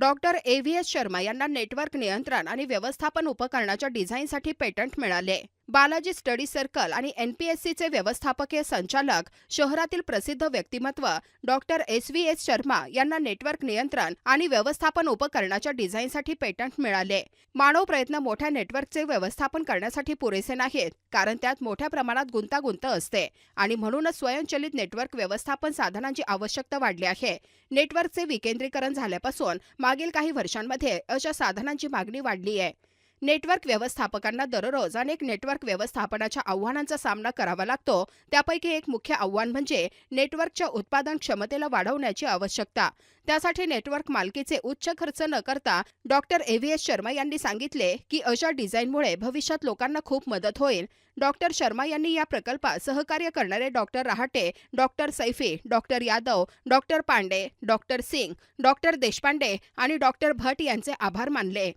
Doctor A V S Sharma यांना network नियंत्रण आणि व्यवस्थापन उपकरणाच्या डिझाईनसाठी पेटंट मिळाले. बालाजी स्टडी सर्कल आणि एनपीएससीचे व्यवस्थापकीय संचालक शहरातील प्रसिद्ध व्यक्तिमत्व doctor S V S Sharma यांना नेटवर्क नियंत्रण आणि व्यवस्थापन उपकरणाच्या डिझाईनसाठी पेटंट मिळाले. मानव प्रयत्न मोठ्या नेटवर्कचे व्यवस्थापन करण्यासाठी पुरेसे नाहीत कारण त्यात मोठ्या प्रमाणात गुंतागुंत असते आणि म्हणूनच स्वयंचलित नेटवर्क व्यवस्थापन साधनांची आवश्यकता वाढली आहे. नेटवर्कचे विकेंद्रीकरण झाल्यापासून मागील काही वर्षांमध्ये अशा साधनांची मागणी वाढली आहे. नेटवर्क व्यवस्थापकांना दररोज अनेक नेटवर्क व्यवस्थापनाच्या आव्हानांचा सामना करावा लागतो. त्यापैकी एक मुख्य आव्हान म्हणजे नेटवर्कच्या उत्पादन क्षमतेला वाढवण्याची आवश्यकता. त्यासाठी नेटवर्क मालकीचे उच्च खर्च न करता doctor A V S Sharma यांनी सांगितले की अशा डिझाईनमुळे भविष्यात लोकांना खूप मदत होईल. डॉक्टर शर्मा यांनी या प्रकल्पात सहकार्य करणारे doctor Rahate doctor Saifi doctor Yadav doctor Pande doctor Singh doctor Deshpande आणि डॉक्टर भट यांचे आभार मानले.